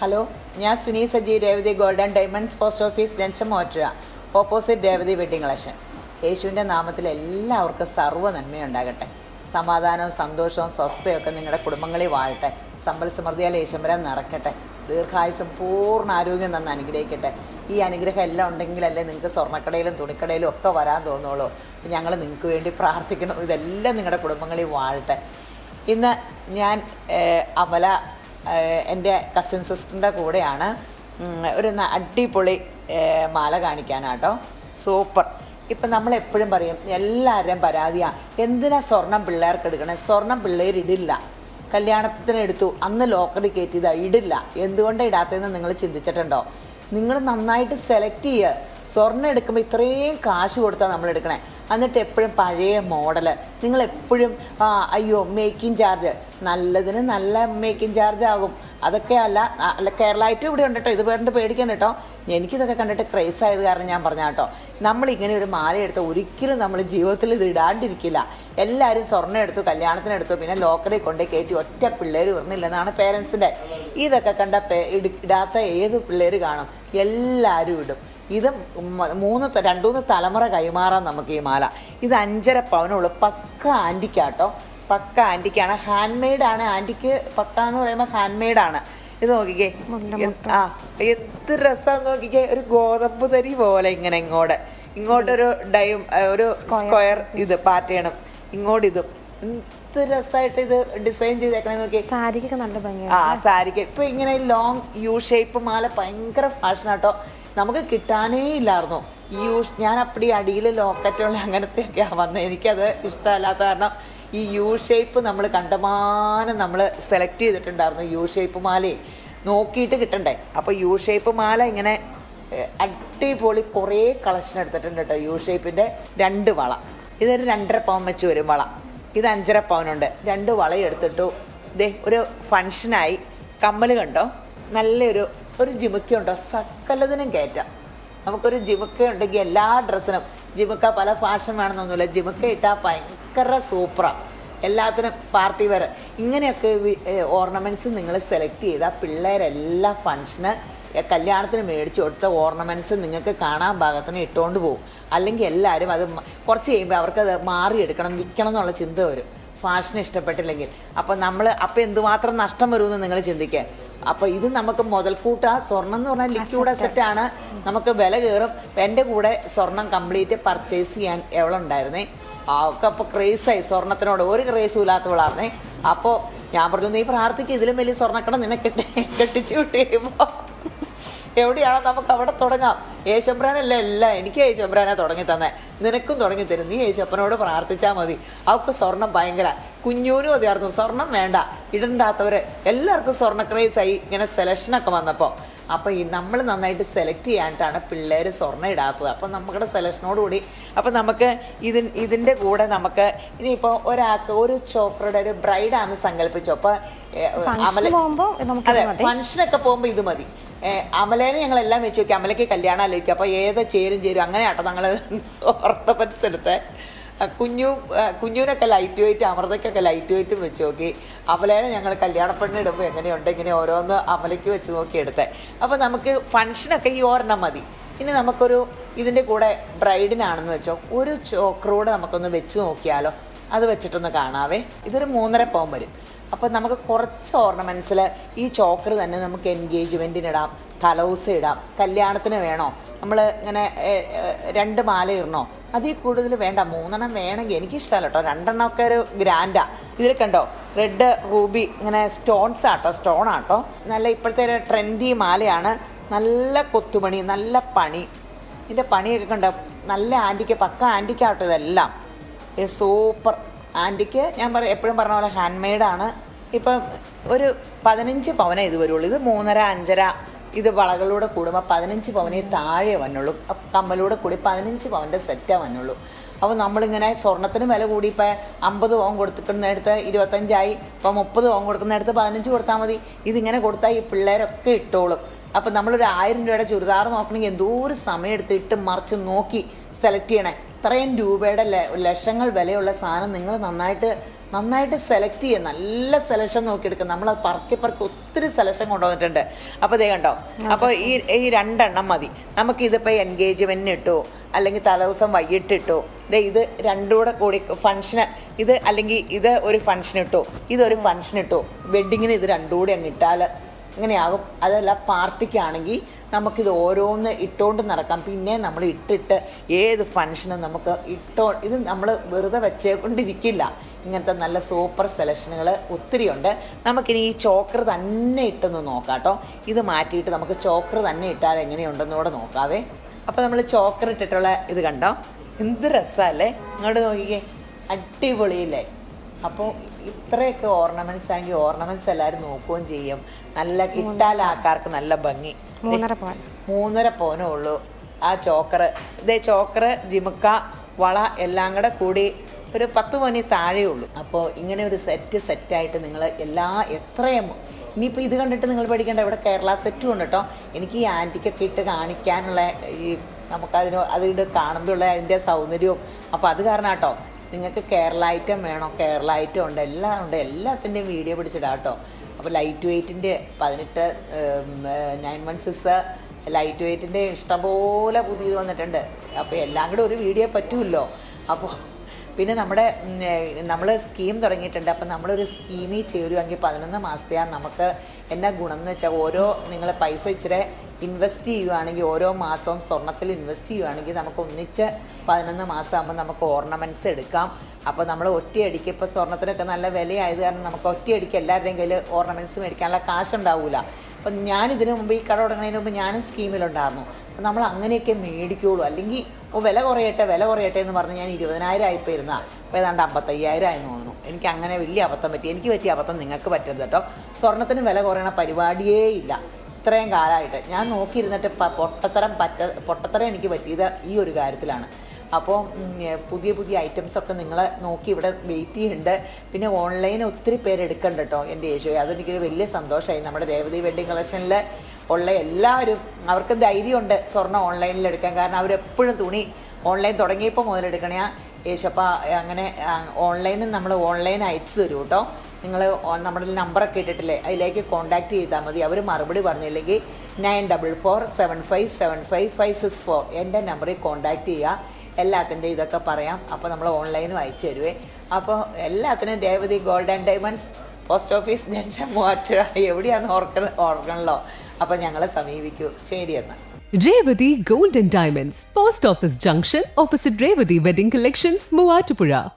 Hello ഞാൻ Suni Saji Revathi golden diamonds post office junction മോറ്റുക. Opposite Revathi wedding collection യേശുവിന്റെ നാമത്തിൽ എല്ലാവർക്കും സർവ നന്മയുണ്ടാകട്ടെ. സമാധാനവും സന്തോഷവും സ്വസ്ഥയൊക്കെ നിങ്ങളുടെ കുടുംബങ്ങളിൽ വാഴട്ടെ. സമ്പൽ സമൃദ്ധിയാൽ യേശുമ്പരം നിറയ്ക്കട്ടെ. ദീർഘായുസും പൂർണ ആരോഗ്യം നന്ന് അനുഗ്രഹിക്കട്ടെ. ഈ അനുഗ്രഹം എല്ലാം ഉണ്ടെങ്കിലല്ലേ നിങ്ങൾക്ക് സ്വർണക്കടയിലും തുണിക്കടയിലും ഒക്കെ വരാൻ തോന്നുള്ളൂ. ഞങ്ങൾ നിങ്ങൾക്ക് വേണ്ടി പ്രാർത്ഥിക്കണം ഇതെല്ലാം നിങ്ങളുടെ കുടുംബങ്ങളിൽ വാഴട്ടെ. ഇന്ന് ഞാൻ അമല എന്റെ കസിൻ സിസ്റ്ററിന്റെ കൂടെയാണ്. ഒരു അടിപൊളി മാല കാണിക്കാനാട്ടോ. സൂപ്പർ. ഇപ്പം നമ്മൾ എപ്പോഴും പറയും എല്ലാവരുടെയും പരാതിയാണ് എന്തിനാ സ്വർണം പിള്ളേർക്ക് എടുക്കണേ? സ്വർണം പിള്ളേർ ഇടില്ല. കല്യാണത്തിന് എടുത്തു. അന്ന് ലോക്കറി കയറ്റിയതാ. ഇടില്ല. എന്തുകൊണ്ടാണ് ഇടാത്തതെന്ന് നിങ്ങൾ ചിന്തിച്ചിട്ടുണ്ടോ? നിങ്ങൾ നന്നായിട്ട് സെലക്ട് ചെയ്യുക സ്വർണം എടുക്കുമ്പോൾ ഇത്രയും കാശ് കൊടുത്താൽ നമ്മൾ എടുക്കണേ. എന്നിട്ട് എപ്പോഴും പഴയ മോഡൽ നിങ്ങൾ എപ്പോഴും അയ്യോ മേക്കിംഗ് ചാർജ് നല്ലതിന് നല്ല മേക്കിംഗ് ചാർജ് ആകും. അതൊക്കെ അല്ല അല്ല കേരളമായിട്ടും ഇവിടെ ഉണ്ട് കേട്ടോ ഇത് വേണ്ട പേടിക്കണം കേട്ടോ എനിക്കിതൊക്കെ കണ്ടിട്ട് ക്രേസ് ആയത് കാരണം ഞാൻ പറഞ്ഞ കേട്ടോ നമ്മൾ ഇങ്ങനെ ഒരു മാല എടുത്ത് ഒരിക്കലും നമ്മൾ ജീവിതത്തിൽ ഇത് ഇടാണ്ടിരിക്കില്ല. എല്ലാവരും സ്വർണം എടുത്തു കല്യാണത്തിന് എടുത്തു പിന്നെ ലോക്കറിൽ കൊണ്ട് കയറ്റി ഒറ്റ പിള്ളേർ വരുന്നില്ലെന്നാണ് പേരൻസിന്റെ ഇതൊക്കെ കണ്ട ഇടാത്ത ഏത് പിള്ളേർ കാണും? എല്ലാവരും ഇടും. ഇത് മൂന്ന് രണ്ടുമൂന്ന് രണ്ടൂന്ന് തലമുറ കൈമാറാൻ നമുക്ക് ഈ മാല. ഇത് അഞ്ചര പവനുള്ളൂ. പക്ക ആന്റിക്കാട്ടോ പക്ക ആന്റിക്കാണ് ഹാൻഡ് മെയ്ഡാണ് ആന്റിക്ക് പക്ക എന്ന് പറയുമ്പോൾ ഹാൻഡ് മെയ്ഡാണ് ഇത് നോക്കിക്കേ. ആ എന്ത് രസമാന്ന് നോക്കിക്കേ. ഒരു ഗോതമ്പ് തരി പോലെ ഇങ്ങനെ ഇങ്ങോട്ട്. ഇങ്ങോട്ടൊരു ഡൈ ഒരു സ്ക്വയർ ഇത് പാറ്റേണും ഇങ്ങോട്ട് ഇതും. എന്ത് രസമായിട്ട് ഇത് ഡിസൈൻ ചെയ്തേക്കണേ നോക്കി സാരിക്കൊക്കെ നല്ല ഭംഗിയാണ് ആ സാരിക്ക്. ഇപ്പൊ ഇങ്ങനെ ലോങ് യു ഷേപ്പ് മാല ഭയങ്കര ഫാഷനാട്ടോ നമുക്ക് കിട്ടാനേ ഇല്ലായിരുന്നു. ഈ യൂഷ് ഞാൻ അപ്പടി അടിയിൽ ലോക്കറ്റുള്ള അങ്ങനത്തെ ഒക്കെയാണ് വന്നത് എനിക്കത് ഇഷ്ടമല്ലാത്ത കാരണം ഈ യു ഷേപ്പ് നമ്മൾ കണ്ടമാനം നമ്മൾ സെലക്ട് ചെയ്തിട്ടുണ്ടായിരുന്നു യു ഷേപ്പ് മാലയെ. നോക്കിയിട്ട് കിട്ടണ്ടേ. അപ്പോൾ യു ഷേപ്പ് മാല ഇങ്ങനെ അടിപൊളി കുറേ കളക്ഷൻ എടുത്തിട്ടുണ്ട് കേട്ടോ യു ഷേപ്പിന്റെ രണ്ട് വള. ഇതൊരു രണ്ടര പവൻ വെച്ച് വരും വള. ഇത് അഞ്ചര പവനുണ്ട് രണ്ട് വളയെടുത്തിട്ടു ഇതേ ഒരു ഫങ്ഷനായി കമ്മൽ കണ്ടോ? നല്ലൊരു ഒരു ജിമുക്ക ഉണ്ടോ സകലതിനും കയറ്റാം. നമുക്കൊരു ജിമുക്ക ഉണ്ടെങ്കിൽ എല്ലാ ഡ്രസ്സിനും. ജിമുക്ക പല ഫാഷൻ വേണമെന്നൊന്നുമില്ല. ജിമുക്ക ഇട്ടാൽ ഭയങ്കര സൂപ്പറാണ് എല്ലാത്തിനും പാർട്ടി വരെ ഇങ്ങനെയൊക്കെ ഓർണമെന്റ്സ് നിങ്ങൾ സെലക്ട് ചെയ്താൽ പിള്ളേരെല്ലാ ഫങ്ഷന് കല്യാണത്തിന് മേടിച്ചു കൊടുത്ത ഓർണമെന്റ്സ് നിങ്ങൾക്ക് കാണാൻ ഭാഗത്തിന് ഇട്ടുകൊണ്ട് പോകും. അല്ലെങ്കിൽ എല്ലാവരും അത് കുറച്ച് കഴിയുമ്പോൾ അവർക്കത് മാറിയെടുക്കണം വിൽക്കണം എന്നുള്ള ചിന്ത വരും. ഫാഷൻ ഇഷ്ടപ്പെട്ടില്ലെങ്കിൽ. അപ്പം നമ്മൾ അപ്പം എന്തുമാത്രം നഷ്ടം വരുമെന്ന് നിങ്ങൾ ചിന്തിക്കുക അപ്പോൾ ഇത് നമുക്ക് മുതൽക്കൂട്ടാ. സ്വർണം എന്ന് പറഞ്ഞാൽ ലിക്വിഡ് അസറ്റ് ആണ്. നമുക്ക് വില കയറും. എന്റെ കൂടെ സ്വർണം കംപ്ലീറ്റ് പർച്ചേസ് ചെയ്യാൻ എവളുണ്ടായിരുന്നേ ഒക്കെ അപ്പോൾ ക്രേസായി സ്വർണത്തിനോട് ഒരു ക്രേസും ഇല്ലാത്തവളായിരുന്നേ. അപ്പോൾ ഞാൻ പറഞ്ഞു നീ പ്രാർത്ഥിക്കുക ഇതിലും വലിയ സ്വർണക്കട നിന്നെ കെട്ടി കെട്ടിച്ചു വിട്ട് കഴിയുമ്പോൾ എവിടെയാണോ നമുക്ക് അവിടെ തുടങ്ങാം. യേശബ്രാനല്ല എല്ലാം? എനിക്ക് യേശബ്രാനെ തുടങ്ങി തന്നെ. നിനക്കും തുടങ്ങി തരും. നീ യേശപ്പനോട് പ്രാർത്ഥിച്ചാൽ മതി. അവൾക്ക് സ്വർണം ഭയങ്കര. കുഞ്ഞൂനും അതായിരുന്നു സ്വർണം വേണ്ട. ഇടണ്ടാത്തവർ എല്ലാവർക്കും സ്വർണ ക്രൈസായി ഇങ്ങനെ സെലക്ഷനൊക്കെ വന്നപ്പോൾ അപ്പോൾ ഈ നമ്മൾ നന്നായിട്ട് സെലക്ട് ചെയ്യാനായിട്ടാണ് പിള്ളേർ സ്വർണം ഇടാത്തത്. അപ്പം നമ്മുടെ സെലക്ഷനോട് കൂടി അപ്പം നമുക്ക് ഇതിൻ ഇതിന്റെ കൂടെ നമുക്ക് ഇനിയിപ്പോൾ ഒരാൾക്ക് ഒരു ചോക്കറുടെ ഒരു ബ്രൈഡാന്ന് സങ്കല്പിച്ചു. അപ്പോൾ അമല അതെ ഫംഗ്ഷനൊക്കെ പോകുമ്പോൾ ഇത് മതി. അമലേനെ ഞങ്ങൾ എല്ലാം വെച്ച് നോക്കി. അമലയ്ക്ക് കല്യാണം ആലോചിക്കും. അപ്പോൾ ഏത് ചേരും ചേരും അങ്ങനെ ആട്ടോ ഞങ്ങൾ ഓർണമെന്റ്സ് കുഞ്ഞു കുഞ്ഞുവിനൊക്കെ ലൈറ്റ് വെയിറ്റ് അമൃതയ്ക്കൊക്കെ ലൈറ്റ് വെയിറ്റും വെച്ച് നോക്കി. അമലേനെ ഞങ്ങൾ കല്യാണപ്പെണ്ണ് ഇടുമ്പോൾ എങ്ങനെയുണ്ട് ഇങ്ങനെ ഓരോന്ന് അമലയ്ക്ക് വെച്ച് നോക്കി എടുത്തേ. അപ്പോൾ നമുക്ക് ഫംഗ്ഷനൊക്കെ ഈ ഒരെണ്ണം മതി. ഇനി നമുക്കൊരു ഇതിന്റെ കൂടെ ബ്രൈഡിനാണെന്ന് വെച്ചോ. ഒരു ചോക്കറൂടെ നമുക്കൊന്ന് വെച്ച് നോക്കിയാലോ. അത് വെച്ചിട്ടൊന്ന് കാണാവേ. ഇതൊരു മൂന്നര പവൻ വരും. അപ്പോൾ നമുക്ക് കുറച്ച് ഓർണമെന്റ്സിൽ ഈ ചോക്കർ തന്നെ നമുക്ക് എൻഗേജ്മെന്റിന് ഇടാം തലൗസ് ഇടാം കല്യാണത്തിന് വേണോ? നമ്മൾ ഇങ്ങനെ രണ്ട് മാല ഇടണോ? അതിൽ കൂടുതൽ വേണ്ട മൂന്നെണ്ണം വേണമെങ്കിൽ എനിക്കിഷ്ടമല്ല കേട്ടോ. രണ്ടെണ്ണമൊക്കെ ഒരു ഗ്രാൻഡാ. ഇതിൽ കണ്ടോ? റെഡ് റൂബി ഇങ്ങനെ സ്റ്റോൺസ് ആട്ടോ സ്റ്റോൺ ആട്ടോ. നല്ല ഇപ്പോഴത്തെ ഒരു ട്രെൻഡി മാലയാണ്. നല്ല കൊത്തുപണി നല്ല പണി. ഇതിന്റെ പണിയൊക്കെ കണ്ടോ? നല്ല ആന്റിക്ക് പക്ക ആന്റിക്കാട്ടോ ഇതെല്ലാം. സൂപ്പർ ആന്റിക്ക് ഞാൻ പറ എപ്പോഴും പറഞ്ഞ പോലെ ഹാൻഡ് മെയ്ഡാണ് ഇപ്പം ഒരു പതിനഞ്ച് പവനേ ഇത് വരുള്ളൂ. ഇത് മൂന്നര അഞ്ചര ഇത് വളകളൂടെ കൂടുമ്പോൾ പതിനഞ്ച് പവനേ താഴെ വന്നുള്ളൂ. കമ്മലൂടെ കൂടി പതിനഞ്ച് പവന്റെ സെറ്റേ വന്നുള്ളൂ. അപ്പോൾ നമ്മളിങ്ങനെ സ്വർണത്തിന് വില കൂടി ഇപ്പോൾ അമ്പത് ഓം കൊടുത്തിട്ടുന്നിടത്ത് ഇരുപത്തഞ്ചായി ഇപ്പോൾ മുപ്പത് ഓം കൊടുക്കുന്നിടത്ത് പതിനഞ്ച് കൊടുത്താൽ മതി. ഇതിങ്ങനെ കൊടുത്താൽ ഈ പിള്ളേരൊക്കെ ഇട്ടോളും. അപ്പം നമ്മളൊരു ആയിരം രൂപയുടെ ചുരിദാർ നോക്കണമെങ്കിൽ എന്തോ ഒരു സമയം എടുത്ത് ഇട്ട് മറിച്ച് നോക്കി സെലക്ട് ചെയ്യണേ. ഇത്രയും രൂപയുടെ ലക്ഷങ്ങൾ വിലയുള്ള സാധനം നിങ്ങൾ നന്നായിട്ട് നന്നായിട്ട് സെലക്ട് ചെയ്യുക നല്ല സെലക്ഷൻ നോക്കിയെടുക്കുക നമ്മൾ പറക്കി പറക്കി ഒത്തിരി സെലക്ഷൻ കൊണ്ടുവന്നിട്ടുണ്ട്. അപ്പോൾ ഇതേ കണ്ടോ? അപ്പോൾ ഈ ഈ രണ്ടെണ്ണം മതി. നമുക്ക് ഇതിപ്പോൾ എൻഗേജ്മെന്റിന് ഇട്ടോ അല്ലെങ്കിൽ തലേദിവസം വൈകിട്ട് ഇട്ടോ ദേ ഇത് രണ്ടുകൂടെ കൂടി ഫംഗ്ഷന് ഇത് അല്ലെങ്കിൽ ഇത് ഒരു ഫംഗ്ഷൻ ഇട്ടോ ഇതൊരു ഫംഗ്ഷൻ ഇട്ടോ. വെഡിങ്ങിന് ഇത് രണ്ടുകൂടി അങ്ങ് ഇട്ടാൽ ഇങ്ങനെയാകും അതല്ല പാർട്ടിക്കാണെങ്കിൽ നമുക്കിത് ഓരോന്ന് ഇട്ടുകൊണ്ട് നടക്കാം. പിന്നെ നമ്മൾ ഇട്ടിട്ട് ഏത് ഫങ്ഷനും നമുക്ക് ഇട്ടോ ഇത് നമ്മൾ വെറുതെ വെച്ചേക്കൊണ്ടിരിക്കില്ല. ഇങ്ങനത്തെ നല്ല സൂപ്പർ സെലക്ഷനുകൾ ഒത്തിരിയുണ്ട്. നമുക്കിനി ഈ ചോക്കർ തന്നെ ഇട്ടൊന്ന് നോക്കാം കേട്ടോ ഇത് മാറ്റിയിട്ട് നമുക്ക് ചോക്കർ തന്നെ ഇട്ടാൽ എങ്ങനെയുണ്ടെന്ന് കൂടെ നോക്കാവേ. അപ്പോൾ നമ്മൾ ചോക്കർ ഇട്ടിട്ടുള്ള ഇത് കണ്ടോ? എന്ത് രസമല്ലേ ഇങ്ങോട്ട് നോക്കിക്കേ. അടിപൊളിയില്ലേ? അപ്പോൾ ഇത്രയൊക്കെ ഓർണമെന്റ്സ് ആണെങ്കിൽ ഓർണമെന്റ്സ് എല്ലാവരും നോക്കുകയും ചെയ്യും. നല്ല കിട്ടാൽ ആൾക്കാർക്ക് നല്ല ഭംഗി. മൂന്നര പവൻ മൂന്നര പവനേ ഉള്ളൂ. ആ ചോക്കറ്. ഇതേ ചോക്കറ് ജിമുക്ക വള എല്ലാം കൂടെ കൂടി ഒരു പത്ത് പവനി താഴെ ഉള്ളൂ. അപ്പോൾ ഇങ്ങനെ ഒരു സെറ്റ് സെറ്റായിട്ട് നിങ്ങൾ എല്ലാ എത്രയും ഇനിയിപ്പോൾ ഇത് കണ്ടിട്ട് നിങ്ങൾ പഠിക്കേണ്ട ഇവിടെ കേരള സെറ്റും ഉണ്ട് കേട്ടോ. എനിക്ക് ഈ ആന്റിക്കൊക്കെ ഇട്ട് കാണിക്കാനുള്ള ഈ നമുക്കതിന് അതിട്ട് കാണുമ്പോഴുള്ള അതിന്റെ സൗന്ദര്യവും. അപ്പോൾ അത് കാരണം കേട്ടോ. നിങ്ങൾക്ക് കേരള ഐറ്റം വേണോ? കേരള ഐറ്റം ഉണ്ട് എല്ലാം ഉണ്ട്. എല്ലാത്തിന്റെയും വീഡിയോ പിടിച്ചിടാം കേട്ടോ. അപ്പോൾ ലൈറ്റ് വെയ്റ്റിന്റെ പതിനെട്ട് നയൻ വൺ സിക്സ് ലൈറ്റ് വെയ്റ്റിന്റെ ഇഷ്ടംപോലെ പുതിയത് വന്നിട്ടുണ്ട്. അപ്പോൾ എല്ലാം കൂടെ ഒരു വീഡിയോ പറ്റുമല്ലോ അപ്പോൾ പിന്നെ നമ്മുടെ നമ്മൾ സ്കീം തുടങ്ങിയിട്ടുണ്ട്. അപ്പം നമ്മളൊരു സ്കീമിൽ ചേരുമെങ്കിൽ പതിനൊന്ന് മാസത്തെയാണ് നമുക്ക് എന്നാ ഗുണം എന്ന് വെച്ചാൽ ഓരോ നിങ്ങൾ പൈസ ഇച്ചിരി ഇൻവെസ്റ്റ് ചെയ്യുകയാണെങ്കിൽ ഓരോ മാസവും സ്വർണത്തിൽ ഇൻവെസ്റ്റ് ചെയ്യുകയാണെങ്കിൽ നമുക്ക് ഒന്നിച്ച് പതിനൊന്ന് മാസമാകുമ്പോൾ നമുക്ക് ഓർണമെന്റ്സ് എടുക്കാം. അപ്പോൾ നമ്മൾ ഒറ്റയടിക്ക് ഇപ്പോൾ സ്വർണത്തിനൊക്കെ നല്ല വിലയായത് കാരണം നമുക്ക് ഒറ്റയടിക്ക് എല്ലാവരുടെയും കയ്യിൽ ഓർണമെന്റ്സ് മേടിക്കാനുള്ള കാശുണ്ടാവില്ല അപ്പം ഞാൻ ഇതിനു മുമ്പ് ഈ കട തുടങ്ങുന്നതിന് മുമ്പ് ഞാനും സ്കീമിലുണ്ടായിരുന്നു അപ്പം നമ്മൾ അങ്ങനെയൊക്കെ മേടിക്കുള്ളൂ. അല്ലെങ്കിൽ ഓ വില കുറയട്ടെ വില കുറയട്ടെ എന്ന് പറഞ്ഞ് ഞാൻ ഇരുപതിനായിരം ആയിപ്പോൾ ഇരുന്ന അപ്പോൾ ഏതാണ്ട് അമ്പത്തയ്യായിരം ആയി തോന്നുന്നു. എനിക്ക് അങ്ങനെ വലിയ അബദ്ധം പറ്റി എനിക്ക് പറ്റിയ അബദ്ധം നിങ്ങൾക്ക് പറ്റരുത് കേട്ടോ. സ്വർണത്തിന് വില കുറയണ പരിപാടിയേ ഇല്ല. ഇത്രയും കാലമായിട്ട്. ഞാൻ നോക്കിയിരുന്നിട്ട് പൊട്ടത്തരം പറ്റ പൊട്ടത്തരം എനിക്ക് പറ്റിയത് ഈ ഒരു കാര്യത്തിലാണ്. അപ്പോൾ പുതിയ പുതിയ ഐറ്റംസ് ഒക്കെ നിങ്ങളെ നോക്കി ഇവിടെ വെയിറ്റ് ചെയ്യുന്നുണ്ട് പിന്നെ ഓൺലൈൻ ഒത്തിരി പേര് എടുക്കണ്ട കേട്ടോ എന്റെ യേശോ അതെനിക്കൊരു വലിയ സന്തോഷമായി നമ്മുടെ ദേവതി വെഡിങ് കളക്ഷനിൽ ഉള്ള എല്ലാവരും അവർക്ക് ധൈര്യമുണ്ട് സ്വർണം ഓൺലൈനിൽ എടുക്കാൻ. കാരണം അവരെപ്പോഴും തുണി ഓൺലൈൻ തുടങ്ങിയപ്പോൾ മുതലെടുക്കണേ യേശപ്പ അങ്ങനെ ഓൺലൈനിൽ നമ്മൾ ഓൺലൈൻ അയച്ചു തരും കേട്ടോ നിങ്ങൾ നമ്മുടെ നമ്പറൊക്കെ ഇട്ടിട്ടില്ലേ? അതിലേക്ക് കോൺടാക്ട് ചെയ്താൽ മതി. അവർ മറുപടി പറഞ്ഞില്ലെങ്കിൽ nine double four seven five seven five five six four എന്റെ നമ്പറിൽ കോൺടാക്ട് ചെയ്യുക എല്ലാത്തിന്റെ ഇതൊക്കെ പറയാം. അപ്പോൾ നമ്മൾ ഓൺലൈനും അയച്ചു തരുവേ. അപ്പോൾ എല്ലാത്തിനും Revathi gold and diamonds post office junction Muvattupuzha എവിടെയാണെന്ന് ഓർക്ക ഓർക്കണല്ലോ. അപ്പോൾ ഞങ്ങളെ സമീപിക്കൂ. ശരി എന്നാൽ Revathi gold and Diamonds, Post Office Junction, opposite Revathi Wedding Collections, Muatupura.